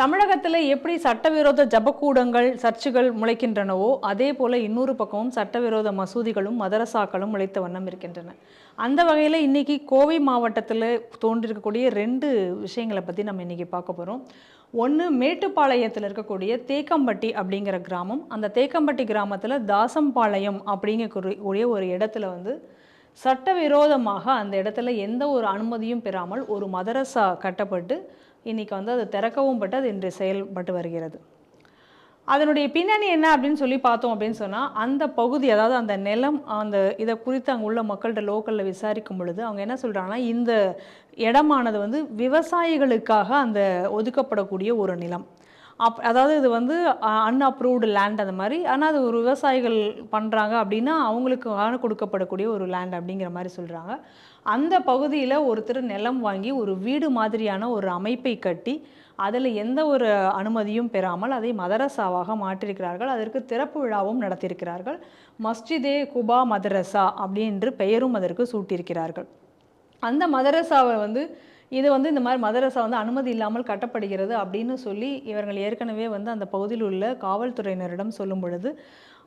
தமிழகத்தில் எப்படி சட்டவிரோத ஜபக்கூடங்கள் சர்ச்சுகள் முளைக்கின்றனவோ அதே போல் இன்னொரு பக்கமும் சட்டவிரோத மசூதிகளும் மதரசாக்களும் முளைத்த வண்ணம் இருக்கின்றன. அந்த வகையில் இன்னைக்கு கோவை மாவட்டத்தில் தோன்றிருக்கக்கூடிய ரெண்டு விஷயங்களை பற்றி நம்ம இன்றைக்கி பார்க்க போகிறோம் ஒன்று மேட்டுப்பாளையத்தில் இருக்கக்கூடிய தேக்கம்பட்டி அப்படிங்கிற கிராமம். அந்த தேக்கம்பட்டி கிராமத்தில் தாசம்பாளையம் அப்படிங்கக்கூடிய ஒரு இடத்துல வந்து சட்டவிரோதமாக அந்த இடத்துல எந்த ஒரு அனுமதியும் பெறாமல் ஒரு மதரசா கட்டப்பட்டு இன்னைக்கு வந்து அது திறக்கவும் பட்டு அது இன்று செயல்பட்டு வருகிறது. அதனுடைய பின்னணி என்ன அப்படின்னு சொல்லி பார்த்தோம் அப்படின்னு சொன்னால் அந்த பகுதி அதாவது அந்த நிலம் அந்த இதை குறித்து அங்கே உள்ள மக்கள்கிட்ட லோக்கலில் விசாரிக்கும் பொழுது அவங்க என்ன சொல்கிறாங்கன்னா இந்த இடமானது வந்து விவசாயிகளுக்காக அந்த ஒதுக்கப்படக்கூடிய ஒரு நிலம். அப் அதாவது இது வந்து அன்அப்ரூவ்டு லேண்ட் அந்த மாதிரி. ஆனால் அது ஒரு விவசாயிகள் பண்ணுறாங்க அப்படின்னா அவங்களுக்கான கொடுக்கப்படக்கூடிய ஒரு லேண்ட் அப்படிங்கிற மாதிரி சொல்கிறாங்க அந்த பகுதியில் ஒருத்தர் நிலம் வாங்கி ஒரு வீடு மாதிரியான ஒரு அமைப்பை கட்டி அதில் எந்த ஒரு அனுமதியும் பெறாமல் அதை மதரசாவாக மாற்றியிருக்கிறார்கள். அதற்கு திறப்பு விழாவும் நடத்தியிருக்கிறார்கள். மஸ்ஜிதே குபா மதரசா அப்படின்று பெயரும் அதற்கு சூட்டியிருக்கிறார்கள். அந்த மதரசாவை வந்து இது வந்து இந்த மாதிரி மதரசா வந்து அனுமதி இல்லாமல் கட்டப்படுகிறது அப்படின்னு சொல்லி இவர்கள் ஏற்கனவே வந்து அந்த பகுதியில் உள்ள காவல்துறையினரிடம் சொல்லும் பொழுது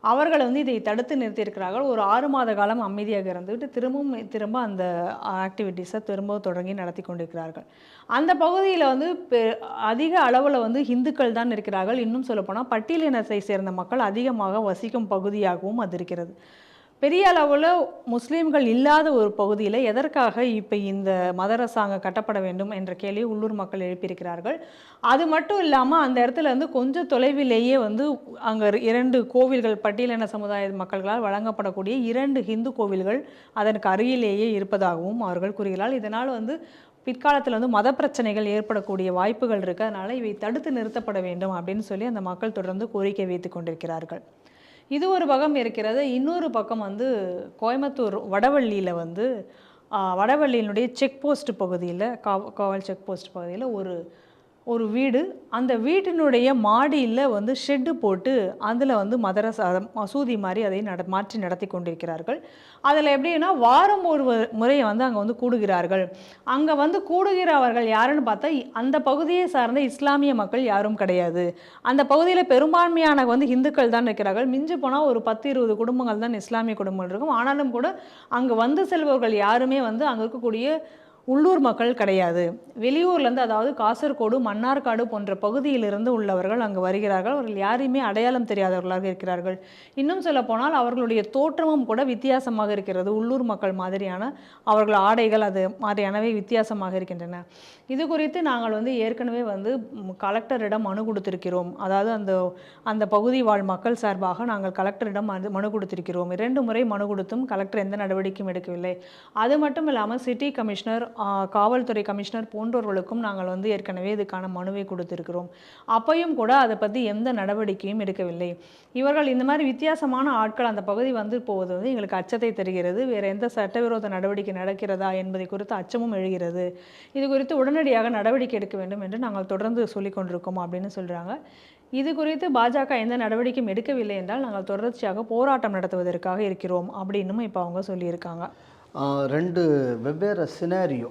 அவர்கள் வந்து இதை தடுத்து நிறுத்தியிருக்கிறார்கள். ஒரு ஆறு மாத காலம் அமைதியாக இருந்துவிட்டு திரும்பவும் திரும்ப அந்த ஆக்டிவிட்டீஸை திரும்ப தொடங்கி நடத்தி கொண்டிருக்கிறார்கள். அந்த பகுதியில் வந்து பெ- அதிக அளவில் வந்து இந்துக்கள் தான் இருக்கிறார்கள். இன்னும் சொல்லப்போனால் பட்டியலினத்தை சேர்ந்த மக்கள் அதிகமாக வசிக்கும் பகுதியாகவும் அது இருக்கிறது. பெரிய அளவில் முஸ்லீம்கள் இல்லாத ஒரு பகுதியில் எதற்காக இப்போ இந்த மதரசாங்க கட்டப்பட வேண்டும் என்ற கேள்வி உள்ளூர் மக்கள் எழுப்பியிருக்கிறார்கள். அது மட்டும் இல்லாமல் அந்த இடத்துல வந்து கொஞ்சம் தொலைவிலேயே வந்து அங்கே இரண்டு கோவில்கள் பட்டியலின சமுதாய மக்கள்களால் வழங்கப்படக்கூடிய இரண்டு ஹிந்து கோவில்கள் அதற்கு அருகிலேயே இருப்பதாகவும் அவர்கள் கூறுகிறார் இதனால் வந்து பிற்காலத்தில் வந்து மத பிரச்சனைகள் ஏற்படக்கூடிய வாய்ப்புகள் இருக்குது அதனால் இவை தடுத்து நிறுத்தப்பட வேண்டும் அப்படின்னு சொல்லி அந்த மக்கள் தொடர்ந்து கோரிக்கை வைத்து கொண்டிருக்கிறார்கள். இது ஒரு பக்கம் இருக்கிறது. இன்னொரு பக்கம் வந்து கோயம்புத்தூர் வடவள்ளியில் வந்து வடவள்ளியினுடைய செக் போஸ்ட் பகுதியில் காவ காவல் செக் போஸ்ட் பகுதியில் ஒரு ஒரு வீடு அந்த வீட்டினுடைய மாடியில் வந்து ஷெட்டு போட்டு அதில் வந்து மதரசா மசூதி மாதிரி அதை நட மாற்றி நடத்தி கொண்டிருக்கிறார்கள். அதில் எப்படின்னா வாரம் ஒரு முறையை வந்து அங்கே வந்து கூடுகிறார்கள். அங்கே வந்து கூடுகிறவர்கள் யாருன்னு பார்த்தா அந்த பகுதியை சார்ந்த இஸ்லாமிய மக்கள் யாரும் கிடையாது. அந்த பகுதியில் பெரும்பான்மையான வந்து இந்துக்கள் தான் இருக்கிறார்கள் மிஞ்சி போனால் ஒரு பத்து இருபது குடும்பங்கள் தான் இஸ்லாமிய குடும்பங்கள் இருக்கும். ஆனாலும் கூட அங்கே வந்து செல்பவர்கள் யாருமே வந்து அங்கே இருக்கக்கூடிய உள்ளூர் மக்கள் கிடையாது. வெளியூர்லேருந்து அதாவது காசர்கோடு மன்னார்காடு போன்ற பகுதியிலிருந்து உள்ளவர்கள் அங்கு வருகிறார்கள். அவர்கள் யாரையுமே அடையாளம் தெரியாதவர்களாக இருக்கிறார்கள். இன்னும் சொல்ல போனால் அவர்களுடைய தோற்றமும் கூட வித்தியாசமாக இருக்கிறது. உள்ளூர் மக்கள் மாதிரியான அவர்கள் ஆடைகள் அது மாதிரியானவை வித்தியாசமாக இருக்கின்றன. இது குறித்து நாங்கள் வந்து ஏற்கனவே வந்து கலெக்டரிடம் மனு கொடுத்திருக்கிறோம். அதாவது அந்த அந்த பகுதி வாழ் மக்கள் சார்பாக நாங்கள் கலெக்டரிடம் மனு- மனு கொடுத்திருக்கிறோம். இரண்டு முறை மனு கொடுத்தும் கலெக்டர் எந்த நடவடிக்கையும் எடுக்கவில்லை. அது மட்டும் இல்லாமல் சிட்டி கமிஷனர் காவல்துறை கமிஷனர் போன்றவர்களுக்கும் நாங்கள் வந்து ஏற்கனவே இதுக்கான மனுவை கொடுத்திருக்கிறோம். அப்பையும் கூட அதை பற்றி எந்த நடவடிக்கையும் எடுக்கவில்லை. இவர்கள் இந்த மாதிரி வித்தியாசமான ஆட்கள் அந்த பகுதி வந்து போவது வந்து எங்களுக்கு அச்சத்தை தருகிறது. வேறு எந்த சட்டவிரோத நடவடிக்கை நடக்கிறதா என்பதை குறித்து அச்சமும் எழுகிறது. இது குறித்து உடனடியாக நடவடிக்கை எடுக்க வேண்டும் என்று நாங்கள் தொடர்ந்து சொல்லிக் கொண்டிருக்கோம் அப்படின்னு சொல்கிறாங்க இது குறித்து பாஜக எந்த நடவடிக்கையும் எடுக்கவில்லை என்றால் நாங்கள் தொடர்ச்சியாக போராட்டம் நடத்துவதற்காக இருக்கிறோம் அப்படின்னும் இப்போ அவங்க சொல்லியிருக்காங்க. ரெண்டு வெவ்வேறு சினாரியோ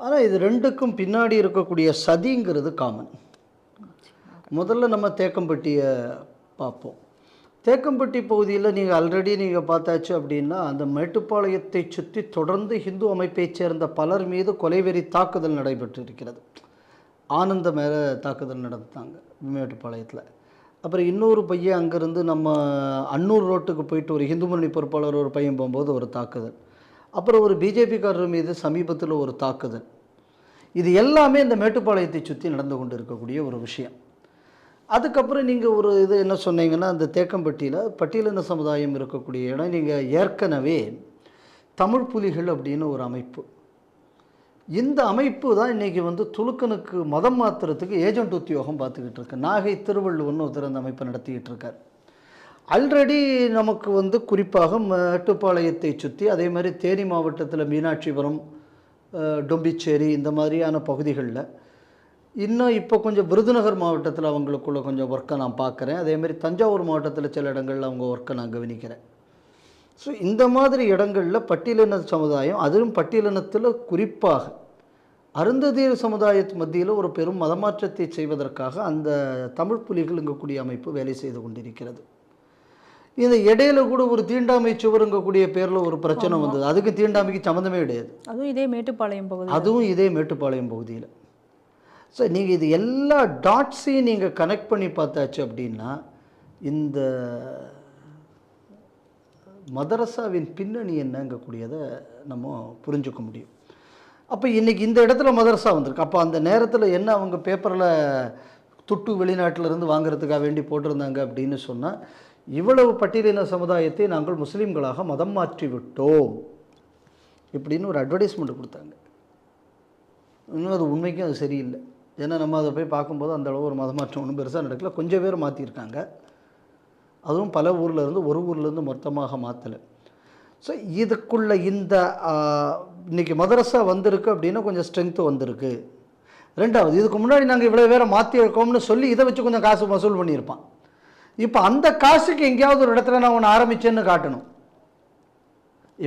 ஆனால் இது ரெண்டுக்கும் பின்னாடி இருக்கக்கூடிய சதிங்கிறது காமன் முதல்ல நம்ம தேக்கம்பட்டியை பார்ப்போம். தேக்கம்பட்டி பகுதியில் நீங்கள் ஆல்ரெடி நீங்கள் பார்த்தாச்சு அப்படின்னா அந்த மேட்டுப்பாளையத்தை சுற்றி தொடர்ந்து ஹிந்து அமைப்பைச் சேர்ந்த பலர் மீது கொலைவெறி தாக்குதல் நடைபெற்று இருக்கிறது ஆனந்த மேலே தாக்குதல் நடந்தாங்க மேட்டுப்பாளையத்தில். அப்புறம் இன்னொரு பையன் அங்கேருந்து நம்ம அன்னூர் ரோட்டுக்கு போயிட்டு ஒரு இந்து முன்னணி பொறுப்பாளர் ஒரு பையன் போகும்போது ஒரு தாக்குதல். அப்புறம் ஒரு பிஜேபிக்காரர் மீது சமீபத்தில் ஒரு தாக்குதல். இது எல்லாமே இந்த மேட்டுப்பாளையத்தை சுற்றி நடந்து கொண்டு இருக்கக்கூடிய ஒரு விஷயம். அதுக்கப்புறம் நீங்கள் ஒரு இது என்ன சொன்னீங்கன்னா அந்த தேக்கம்பட்டியில் பட்டியலின சமுதாயம் இருக்கக்கூடிய இடம் நீங்கள் ஏற்கனவே தமிழ் புலிகள் அப்படின்னு ஒரு அமைப்பு. இந்த அமைப்பு தான் இன்றைக்கி வந்து துலுக்கனுக்கு மதம் மாற்றுறதுக்கு ஏஜென்ட் உத்தியோகம் பார்த்துக்கிட்டு இருக்கு. நாகை திருவள்ளுவர்னு ஒருத்தர் அந்த அமைப்பை நடத்திக்கிட்டு இருக்கார். ஆல்ரெடி நமக்கு வந்து குறிப்பாக மேட்டுப்பாளையத்தை சுற்றி அதே மாதிரி தேனி மாவட்டத்தில் மீனாட்சிபுரம் டொம்பிச்சேரி இந்த மாதிரியான பகுதிகளில் இன்னும் இப்போ கொஞ்சம் விருதுநகர் மாவட்டத்தில் அவங்களுக்குள்ள கொஞ்சம் ஒர்க்கை நான் பார்க்குறேன். அதேமாதிரி தஞ்சாவூர் மாவட்டத்தில் சில இடங்களில் அவங்க ஒர்க்கை நான் கவனிக்கிறேன். ஸோ இந்த மாதிரி இடங்களில் பட்டியலின சமுதாயம் அதுவும் பட்டியலினத்தில் குறிப்பாக அருந்ததியர் சமுதாயத்து மத்தியில் ஒரு பெரும் மதமாற்றத்தை செய்வதற்காக அந்த தமிழ் புலிகள் இங்கக்கூடிய அமைப்பு வேலை செய்து கொண்டிருக்கிறது. இந்த இடையில கூட ஒரு தீண்டாமை சுவருங்கக்கூடிய பேரில் ஒரு பிரச்சனை வந்தது. அதுக்கு தீண்டாமைக்கு சம்மந்தமே கிடையாது. அதுவும் இதே மேட்டுப்பாளையம் பகுதி அதுவும் இதே மேட்டுப்பாளையம் பகுதியில். ஸோ நீங்கள் இது எல்லா டாட்ஸையும் நீங்கள் கனெக்ட் பண்ணி பார்த்தாச்சு அப்படின்னா இந்த மதரசாவின் பின்னணி என்னங்கக்கூடியதை நம்ம புரிஞ்சுக்க முடியும். அப்போ இன்றைக்கி இந்த இடத்துல மதரசா வந்திருக்கு. அப்போ அந்த நேரத்தில் என்ன அவங்க பேப்பரில் துட்டு வெளிநாட்டிலிருந்து வாங்குறதுக்காக வேண்டி போட்டிருந்தாங்க அப்படின்னு சொன்னால் இவ்வளவு பட்டியலின சமுதாயத்தை நாங்கள் முஸ்லீம்களாக மதம் மாற்றி விட்டோம் இப்படின்னு ஒரு அட்வர்டைஸ்மெண்ட் கொடுத்தாங்க. இன்னும் அது உண்மைக்கும் அது சரியில்லை. ஏன்னா நம்ம அதை போய் பார்க்கும்போது அந்த அளவு ஒரு மதமாற்றம் ஒன்றும் பெருசாக நடக்கல. கொஞ்சம் பேர் மாற்றிருக்காங்க அதுவும் பல ஊரில் இருந்து ஒரு ஊர்லேருந்து மொத்தமாக மாற்றலை ஸோ இதுக்குள்ள இந்த இன்றைக்கி மதரசா வந்திருக்கு அப்படின்னா கொஞ்சம் ஸ்ட்ரென்த்து வந்திருக்கு. ரெண்டாவது இதுக்கு முன்னாடி நாங்கள் இவ்வளோ பேரை மாற்றி இருக்கோம்னு சொல்லி இதை வச்சு கொஞ்சம் காசு வசூல் பண்ணியிருப்பான். இப்போ அந்த காசுக்கு எங்கேயாவது ஒரு இடத்துல நான் ஒன்று ஆரம்பித்தேன்னு காட்டணும்.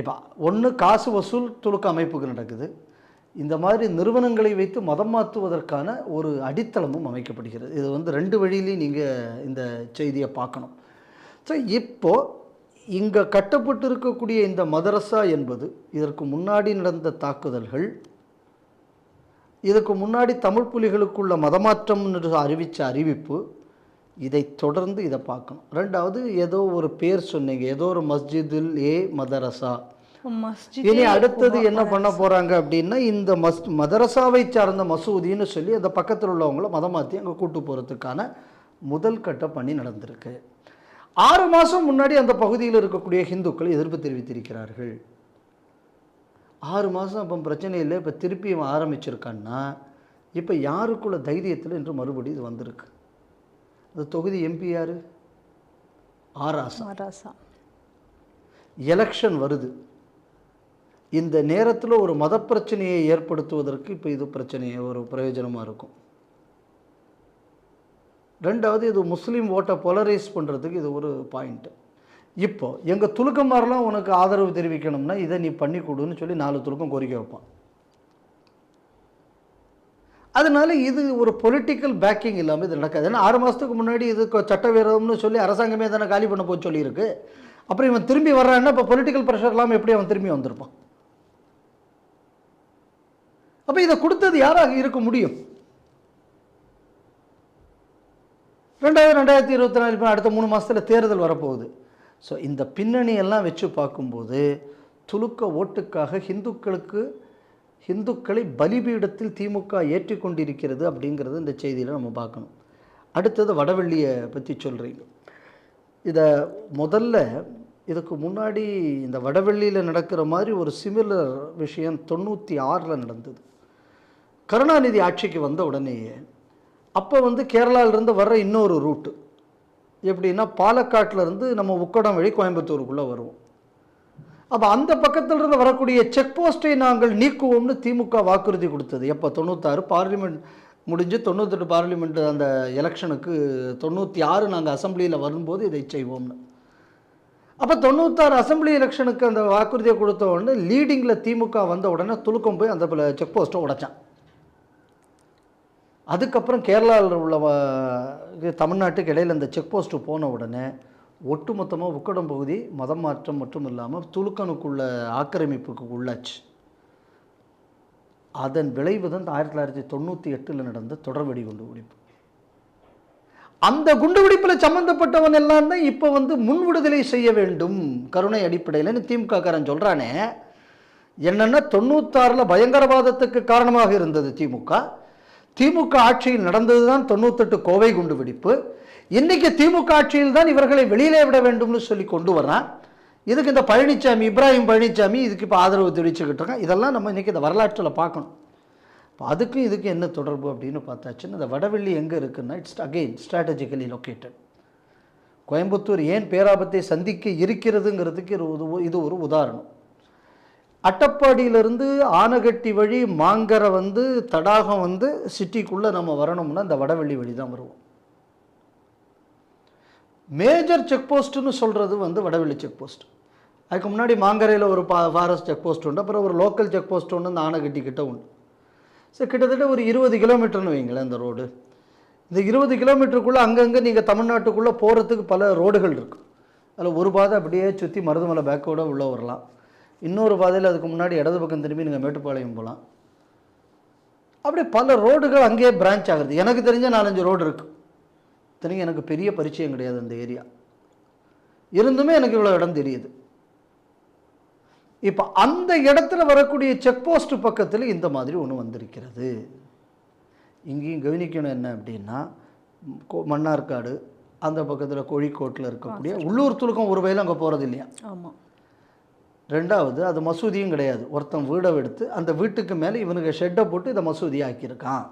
இப்போ ஒன்று காசு வசூல் துலுக்க அமைப்புகள் நடக்குது. இந்த மாதிரி நிறுவனங்களை வைத்து மதம் மாற்றுவதற்கான ஒரு அடித்தளமும் அமைக்கப்படுகிறது. இது வந்து ரெண்டு வழியிலையும் நீங்கள் இந்த செய்தியை பார்க்கணும். ஸோ இப்போ இங்கே கட்டப்பட்டு இருக்கக்கூடிய இந்த மதரசா என்பது இதற்கு முன்னாடி நடந்த தாக்குதல்கள் இதுக்கு முன்னாடி தமிழ் புலிகளுக்குள்ள மதமாற்றம் என்று அறிவித்த அறிவிப்பு இதை தொடர்ந்து இதை பார்க்கணும். ரெண்டாவது ஏதோ ஒரு பேர் சொன்னீங்க ஏதோ ஒரு மஸ்ஜிதில் ஏ மதரசா இனி அடுத்தது என்ன பண்ண போறாங்க அப்படின்னா இந்த மஸ் மதரசாவை சார்ந்த மசூதின்னு சொல்லி அந்த பக்கத்தில் உள்ளவங்கள மதம் மாற்றி அங்கே கூட்டு போகிறதுக்கான முதல் கட்ட பணி நடந்திருக்கு. ஆறு மாதம் முன்னாடி அந்த பகுதியில் இருக்கக்கூடிய ஹிந்துக்கள் எதிர்ப்பு தெரிவித்திருக்கிறார்கள். ஆறு மாதம் அப்போ பிரச்சனை இல்லை. இப்போ திருப்பி இவன் ஆரம்பிச்சிருக்கான்னா இப்போ யாருக்குள்ள தைரியத்தில் என்று மறுபடியும் இது வந்திருக்கு? அந்த தொகுதி எம்பி யாரு? ஆராசா மராசா எலெக்ஷன் வருது. இந்த நேரத்தில் ஒரு மத பிரச்சனையை ஏற்படுத்துவதற்கு இப்போ இது பிரச்சனையை ஒரு பிரயோஜனமாக இருக்கும். ரெண்டாவது இது முஸ்லீம் ஓட்டை போலரைஸ் பண்ணுறதுக்கு இது ஒரு பாயிண்ட்டு இப்போ எங்கள் துலுக்கமாரெலாம் உனக்கு ஆதரவு தெரிவிக்கணும்னா இதை நீ பண்ணி கொடுன்னு சொல்லி நாலு துலுக்கம் கோரிக்கை வைப்பான். அதனால இது ஒரு பொலிட்டிக்கல் பேக்கிங் இல்லாமல் இது நடக்காது. ஏன்னா ஆறு மாதத்துக்கு முன்னாடி இது சட்டவிரோதம்னு சொல்லி அரசாங்கமே தானே காலி பண்ண போய் சொல்லியிருக்கு. அப்புறம் இவன் திரும்பி வர்றான்னா இப்போ பொலிட்டிக்கல் ப்ரெஷர் இல்லாமல் எப்படி அவன் திரும்பி வந்திருப்பான்? அப்போ இதை கொடுத்தது யாராக இருக்க முடியும்? ரெண்டாவது ரெண்டாயிரத்தி இருபத்தி நாலு அடுத்த மூணு மாதத்தில் தேர்தல் வரப்போகுது. ஸோ இந்த பின்னணி எல்லாம் வச்சு பார்க்கும்போது துலுக்க ஓட்டுக்காக ஹிந்துக்களுக்கு ஹிந்துக்களை பலிபீடத்தில் திமுக ஏற்றிக்கொண்டிருக்கிறது அப்படிங்கிறது இந்த செய்தியில் நம்ம பார்க்கணும். அடுத்தது வடவெள்ளியை பற்றி சொல்கிறீங்க இதை முதல்ல இதுக்கு முன்னாடி இந்த வடவெள்ளியில் நடக்கிற மாதிரி ஒரு சிமிலர் விஷயம் தொண்ணூற்றி ஆறில் நடந்தது. கருணாநிதி ஆட்சிக்கு வந்த உடனேயே அப்போ வந்து கேரளாவிலேருந்து வர்ற இன்னொரு ரூட்டு. எப்படின்னா பாலக்காட்டிலேருந்து நம்ம உக்கடம் வழி கோயம்புத்தூருக்குள்ளே வருவோம். அப்போ அந்த பக்கத்திலிருந்து வரக்கூடிய செக் போஸ்ட்டை நாங்கள் நீக்குவோம்னு திமுக வாக்குறுதி கொடுத்தது. எப்போ? தொண்ணூத்தாறு பார்லிமெண்ட் முடிஞ்சு தொண்ணூத்தெட்டு பார்லிமெண்ட் அந்த எலெக்ஷனுக்கு தொண்ணூற்றி ஆறு நாங்கள் அசெம்பிளியில் வரும்போது இதை செய்வோம்னு. அப்போ தொண்ணூத்தாறு அசெம்பிளி எலெக்ஷனுக்கு அந்த வாக்குறுதியை கொடுத்த உடனே லீடிங்கில் திமுக வந்த உடனே துலுக்கம் போய் அந்த செக் போஸ்ட்டை உடைச்சான். அதுக்கப்புறம் கேரளாவில் உள்ள தமிழ்நாட்டுக்கு இடையில் இந்த செக் போஸ்ட்டு போன உடனே ஒட்டுமொத்தமாக உக்கடம் பகுதி மதம் மாற்றம் மட்டும் இல்லாமல் துலுக்கனுக்குள்ள ஆக்கிரமிப்புக்கு உள்ளாச்சு. அதன் விளைவு தான் ஆயிரத்தி தொள்ளாயிரத்தி தொண்ணூற்றி எட்டில் நடந்த தொடர்வெடி குண்டு வெடிப்பு. அந்த குண்டு வெடிப்பில் சம்மந்தப்பட்டவன் எல்லாம் தான் இப்போ வந்து முன் விடுதலை செய்ய வேண்டும். கருணை அடிப்படையில் திமுக காரன் சொல்கிறானே என்னென்னா தொண்ணூத்தாறில் பயங்கரவாதத்துக்கு காரணமாக இருந்தது திமுக. திமுக ஆட்சியில் நடந்தது தான் தொண்ணூத்தெட்டு கோவை குண்டு வெடிப்பு இன்னைக்கு திமுக ஆட்சியில் தான் இவர்களை வெளியிலே விட வேண்டும்னு சொல்லி கொண்டு வரான் இதுக்கு இந்த பழனிசாமி இப்ராஹிம் பழனிசாமி இதுக்கு இப்போ ஆதரவு தெரிவிச்சுக்கிட்டு இருக்கான் இதெல்லாம் நம்ம இன்றைக்கி இந்த வரலாற்றில் பார்க்கணும். இப்போ அதுக்கும் இதுக்கும் என்ன தொடர்பு அப்படின்னு பார்த்தாச்சுன்னா இந்த வடவெள்ளி எங்கே இருக்குன்னா it's again strategically located Coimbatore ஏன் பேராபத்தை சந்திக்க இருக்கிறதுங்கிறதுக்கு இது ஒரு- இது ஒரு உதாரணம். அட்டப்பாடியிலிருந்து ஆனகட்டி வழி மாங்கரை வந்து தடாகம் வந்து சிட்டிக்குள்ளே நம்ம வரணும்னா இந்த வடவெள்ளி வழி தான் வருவோம். மேஜர் செக் போஸ்ட்டுன்னு சொல்கிறது வந்து வடவெள்ளி செக் போஸ்ட் அதுக்கு முன்னாடி மாங்கரையில் ஒரு பா ஃபாரஸ்ட் செக் போஸ்ட் உண்டு அப்புறம் ஒரு லோக்கல் செக் போஸ்ட் ஒன்று இந்த ஆனகட்டி கிட்ட உண்டு. ஸோ கிட்டத்தட்ட ஒரு இருபது கிலோமீட்டர்னு வைங்களேன் இந்த ரோடு இந்த இருபது கிலோமீட்டருக்குள்ளே அங்கங்கே நீங்கள் தமிழ்நாட்டுக்குள்ளே போகிறதுக்கு பல ரோடுகள் இருக்குது அதில் ஒரு பாதை அப்படியே சுற்றி மருதமலை பேக்கோட உள்ளே வரலாம். இன்னொரு பாதையில் அதுக்கு முன்னாடி இடது பக்கம் திரும்பி நீங்கள் மேட்டுப்பாளையம் போகலாம் அப்படியே பல ரோடுகள் அங்கேயே பிரான்ச் ஆகுது. எனக்கு தெரிஞ்ச நாலஞ்சு ரோடு இருக்குது இத்தனைக்கும் எனக்கு பெரிய பரிச்சயம் கிடையாது அந்த ஏரியா. இருந்துமே எனக்கு இவ்வளோ இடம் தெரியுது. இப்போ அந்த இடத்துல வரக்கூடிய செக் போஸ்ட் பக்கத்தில் இந்த மாதிரி ஒன்று வந்திருக்கிறது. இங்கேயும் கவனிக்கணும் என்ன அப்படின்னா மன்னார்காடு அந்த பக்கத்தில் கோழிக்கோட்டில் இருக்கக்கூடிய உள்ளூர் துலுக்கம் ஒரு வயலும் அங்கே போகிறது இல்லையா? ஆமாம் ரெண்டாவது அது மசூதியும் கிடையாது. ஒருத்தன் வீடை எடுத்து அந்த வீட்டுக்கு மேலே இவனுக்கு ஷெட்டை போட்டு இதை மசூதி ஆக்கியிருக்கான்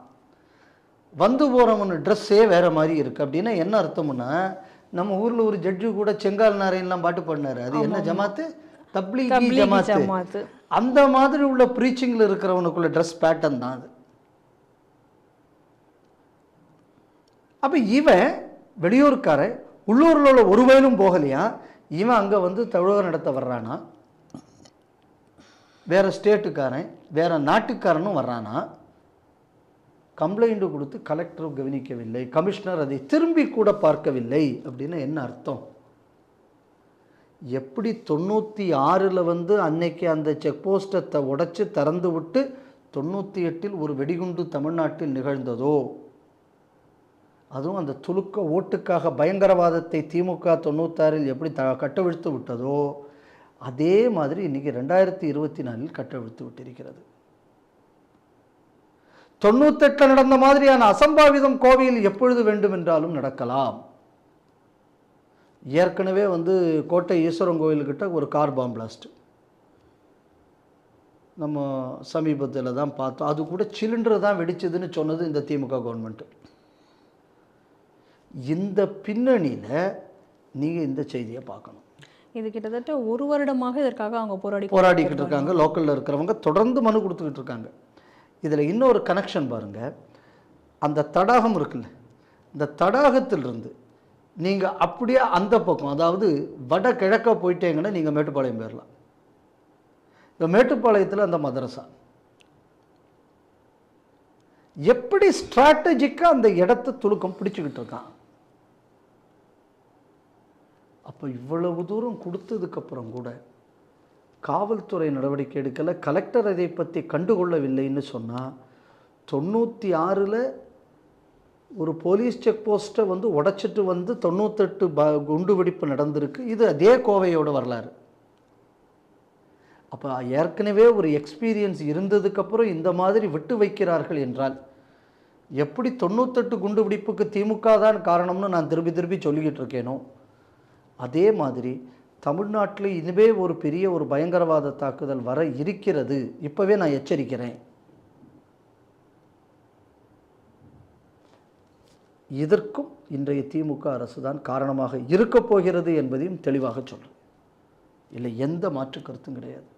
வந்து போகிறவனு ட்ரெஸ்ஸே வேறு மாதிரி இருக்குது அப்படின்னா என்ன அர்த்தம்னா நம்ம ஊரில் ஒரு ஜட்ஜு கூட செங்கால் நாரையெல்லாம் பாட்டு பண்ணாரு அது என்ன ஜமாத்து? தப்லீகி ஜமாத்து. அந்த மாதிரி உள்ள ப்ரீச்சிங்கில் இருக்கிறவனுக்குள்ள ட்ரெஸ் பேட்டர்ன் தான் அது. அப்போ இவன் வெளியூர்காரன் உள்ளூரில் உள்ள ஒரு வயலும் போகலையா? இவன் அங்கே வந்து தமிழகம் நடத்த வர்றானா? வேறு ஸ்டேட்டுக்காரன் வேறு நாட்டுக்காரனும் வர்றானா? கம்ப்ளைண்ட்டு கொடுத்து கலெக்டரும் கவனிக்கவில்லை கமிஷனர் அதை திரும்பி கூட பார்க்கவில்லை அப்படின்னு என்ன அர்த்தம்? எப்படி தொண்ணூற்றி ஆறில் வந்து அன்னைக்கு அந்த செக் போஸ்ட்டை உடச்சி திறந்து விட்டு தொண்ணூற்றி எட்டில் ஒரு வெடிகுண்டு தமிழ்நாட்டில் நிகழ்ந்ததோ? அதுவும் அந்த துலுக்க ஓட்டுக்காக பயங்கரவாதத்தை திமுக தொண்ணூத்தாறில் எப்படி த கட்டவிழ்த்து விட்டதோ? அதே மாதிரி இன்றைக்கி ரெண்டாயிரத்தி இருபத்தி நாலில் கட்டவிழ்த்து விட்டிருக்கிறது. தொண்ணூத்தெட்டில் நடந்த மாதிரியான அசம்பாவிதம் கோவையில் எப்பொழுது வேண்டுமென்றாலும் நடக்கலாம். ஏற்கனவே வந்து கோட்டை ஈஸ்வரன் கோயில்கிட்ட ஒரு கார் பாம் பிளாஸ்ட் நம்ம சமீபத்தில் தான் பார்த்தோம். அது கூட சிலிண்டர் தான் வெடிச்சதுன்னு சொன்னது இந்த திமுக கவர்மெண்ட்டு இந்த பின்னணியில் நீங்கள் இந்த செய்தியை பார்க்கணும். இது கிட்டத்தட்ட ஒரு வருடமாக இதற்காக அவங்க போராடி போராடிக்கிட்டு இருக்காங்க. லோக்கலில் இருக்கிறவங்க தொடர்ந்து மனு கொடுத்துக்கிட்டு இருக்காங்க. இதில் இன்னொரு கனெக்ஷன் பாருங்கள் அந்த தடாகம் இருக்குல்ல இந்த தடாகத்திலிருந்து நீங்கள் அப்படியே அந்த பக்கம் அதாவது வட கிழக்க போயிட்டீங்கன்னா நீங்கள் மேட்டுப்பாளையம் போயிடலாம் இந்த மேட்டுப்பாளையத்தில் அந்த மதரசா. எப்படி ஸ்ட்ராட்டஜிக்காக அந்த இடத்த துலுக்கம் பிடிச்சிக்கிட்டு இருக்கான்? அப்போ இவ்வளவு தூரம் கொடுத்ததுக்கப்புறம் கூட காவல்துறை நடவடிக்கை எடுக்கலை கலெக்டர் இதை பற்றி கண்டுகொள்ளவில்லைன்னு சொன்னால் தொண்ணூற்றி ஆறில் ஒரு போலீஸ் செக் போஸ்ட்டை வந்து உடைச்சிட்டு வந்து தொண்ணூத்தெட்டு ப குண்டு வெடிப்பு நடந்திருக்கு. இது அதே கோவையோட வரலாறு. அப்போ ஏற்கனவே ஒரு எக்ஸ்பீரியன்ஸ் இருந்ததுக்கப்புறம் இந்த மாதிரி விட்டு வைக்கிறார்கள் என்றால் எப்படி தொண்ணூத்தெட்டு குண்டு வெடிப்புக்கு திமுக தான் காரணம்னு நான் திருப்பி திருப்பி சொல்லிக்கிட்டு இருக்கேனோ? அதே மாதிரி தமிழ்நாட்டில் இனிமே ஒரு பெரிய ஒரு பயங்கரவாத தாக்குதல் வர இருக்கிறது. இப்போவே நான் எச்சரிக்கிறேன். இதற்கும் இன்றைய திமுக அரசு தான் காரணமாக இருக்கப் போகிறது என்பதையும் தெளிவாக சொல்கிறேன் இல்லை எந்த மாற்று கருத்தும் கிடையாது.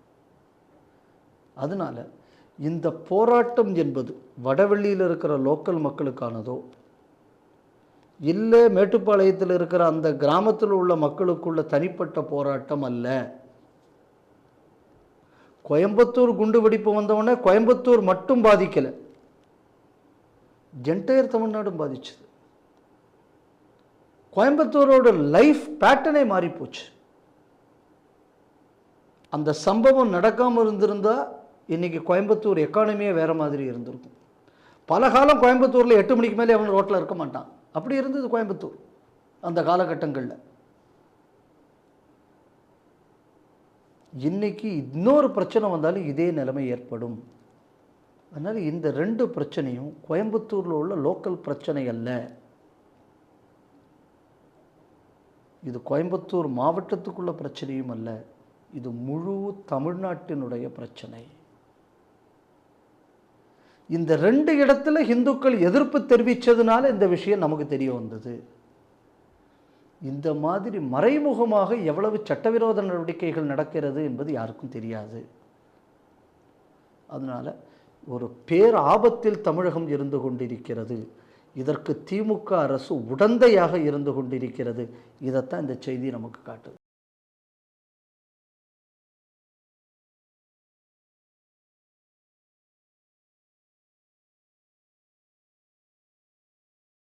அதனால் இந்த போராட்டம் என்பது வடவெள்ளியில் இருக்கிற லோக்கல் மக்களுக்கானதோ இல்லை மேட்டுப்பாளையத்தில் இருக்கிற அந்த கிராமத்தில் உள்ள மக்களுக்குள்ள தனிப்பட்ட போராட்டம் அல்ல. கோயம்புத்தூர் குண்டு வெடிப்பு வந்தவுடனே கோயம்புத்தூர் மட்டும் பாதிக்கலை. ஜென்டையர் தமிழ்நாடும் பாதிச்சது. கோயம்புத்தூரோட லைஃப் பேட்டர்னே மாறிப்போச்சு. அந்த சம்பவம் நடக்காமல் இருந்திருந்தால் இன்றைக்கி கோயம்புத்தூர் எக்கானமியே வேறு மாதிரி இருந்திருக்கும். பல காலம் கோயம்புத்தூரில் எட்டு மணிக்கு மேலே அவன் ரோட்டில் இருக்க மாட்டான். அப்படி இருந்தது கோயம்புத்தூர் அந்த காலகட்டங்களில். இன்னைக்கு இன்னொரு பிரச்சனை வந்தாலும் இதே நிலைமை ஏற்படும். அதனால் இந்த ரெண்டு பிரச்சனையும் கோயம்புத்தூரில் உள்ள லோக்கல் பிரச்சனை அல்ல. இது கோயம்புத்தூர் மாவட்டத்துக்குள்ள பிரச்சனையும் அல்ல இது முழு தமிழ்நாட்டினுடைய பிரச்சனை. இந்த ரெண்டு இடத்துல இந்துக்கள் எதிர்ப்பு தெரிவித்ததுனால இந்த விஷயம் நமக்கு தெரிய வந்தது. இந்த மாதிரி மறைமுகமாக எவ்வளவு சட்டவிரோத நடவடிக்கைகள் நடக்கிறது என்பது யாருக்கும் தெரியாது. அதனால் ஒரு பேர் ஆபத்தில் தமிழகம் இருந்து கொண்டிருக்கிறது. இதற்கு திமுக அரசு உடந்தையாக இருந்து கொண்டிருக்கிறது. இதைத்தான் இந்த செய்தி நமக்கு காட்டுது.